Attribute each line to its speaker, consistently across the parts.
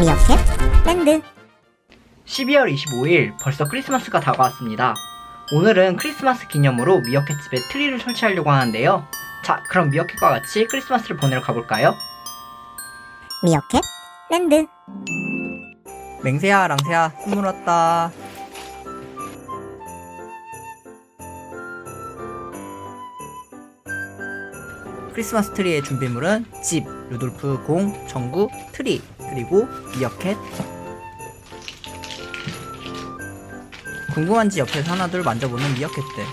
Speaker 1: 미어캣 랜드
Speaker 2: 12월 25일 벌써 크리스마스가 다가왔습니다. 오늘은 크리스마스 기념으로 미어캣 집에 트리를 설치하려고 하는데요. 자, 그럼 미어캣과 같이 크리스마스를 보내러 가볼까요?
Speaker 1: 미어캣 랜드
Speaker 2: 맹세야, 랑세야, 선물 왔다. 크리스마스 트리의 준비물은 집, 루돌프, 공, 전구, 트리, 그리고 미어캣. 궁금한지 옆에서 하나둘 만져보는 미어캣들.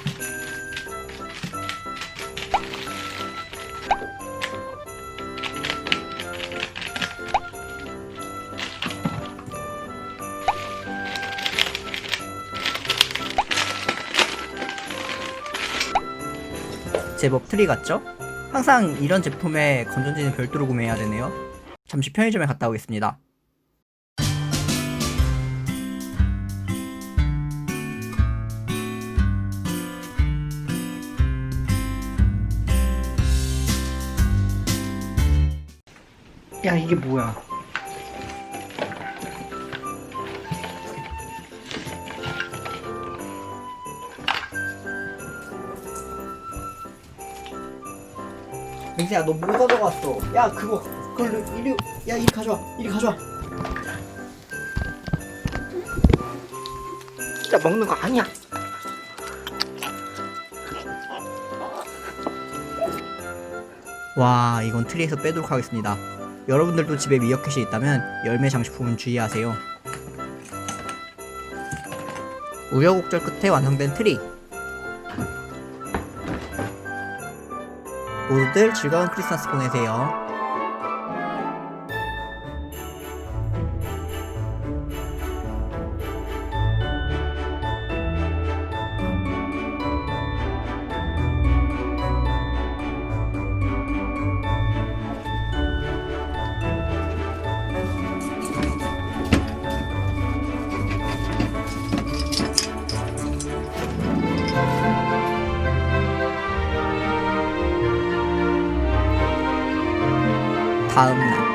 Speaker 2: 제법 트리 같죠? 항상 이런 제품의 건전지는 별도로 구매해야 되네요. 잠시 편의점에 갔다 오겠습니다. 야 이게 뭐야? 맹세야 너 뭐 가져갔어? 야 그거 그걸 이리 야 이리 가져와. 이리 가져와. 진짜 먹는 거 아니야. 와 이건 트리에서 빼도록 하겠습니다. 여러분들도 집에 미어캣이 있다면 열매 장식품은 주의하세요. 우여곡절 끝에 완성된 트리. 모두들 즐거운 크리스마스 보내세요. 好难